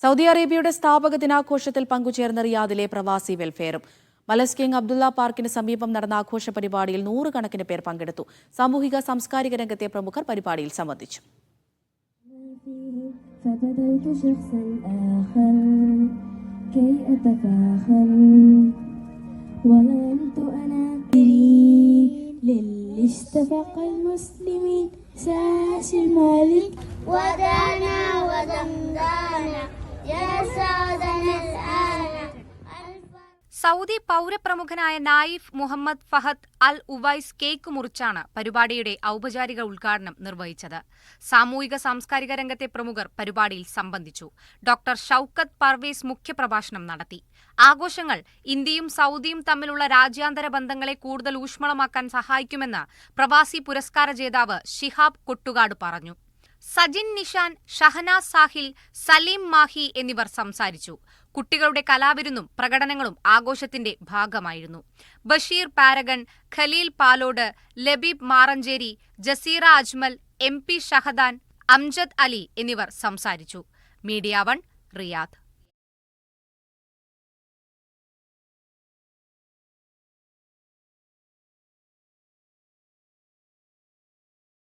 Saudi അറേബ്യയുടെ സ്ഥാപക ദിനാഘോഷത്തിൽ പങ്കുചേർന്ന റിയാദിലെ പ്രവാസി വെൽഫെയറും മലസ് കിങ് അബ്ദുള്ള പാർക്കിന് സമീപം നടന്ന ആഘോഷ പരിപാടിയിൽ നൂറുകണക്കിന് പേർ പങ്കെടുത്തു സാമൂഹിക സാംസ്കാരിക രംഗത്തെ പ്രമുഖർ പരിപാടിയിൽ സംബന്ധിച്ചു فبدوت شخصا آخر كي أتفاخر ظلمت أنا للي اشتفق المسلمين ساش المالك ودانا ودمدانا يا سعدنا الآن Saudi പൗരപ്രമുഖനായ Naif Muhammad Fahad Al Uwais cake മുറിച്ചാണ് പരിപാടിയുടെ ഔപചാരിക ഉദ്ഘാടനം നിർവഹിച്ചത്. സാമൂഹിക സാംസ്കാരിക രംഗത്തെ പ്രമുഖർ പരിപാടിയിൽ സംബന്ധിച്ചു. ഡോക്ടർ ഷൌക്കത്ത് പർവേസ് മുഖ്യപ്രഭാഷണം നടത്തി. ആഘോഷങ്ങൾ ഇന്ത്യയും സൗദിയും തമ്മിലുള്ള രാജ്യാന്തര ബന്ധങ്ങളെ കൂടുതൽ ഊഷ്മളമാക്കാൻ സഹായിക്കുമെന്ന് പ്രവാസി പുരസ്കാര ജേതാവ് ഷിഹാബ് കൊട്ടുകാട് പറഞ്ഞു. സജിൻ നിഷാൻ ഷഹനാസ് സാഹിൽ സലീം മാഹി എന്നിവർ സംസാരിച്ചു. കുട്ടികളുടെ കലാവിരുന്നും പ്രകടനങ്ങളും ആഘോഷത്തിന്റെ ഭാഗമായിരുന്നു. Basheer Paragon Khaleel Palode Labeeb Maranchery Jaseera Ajmal M P Shahdan Amjad Ali എന്നിവർ സംസാരിച്ചു. Media One Riyadh.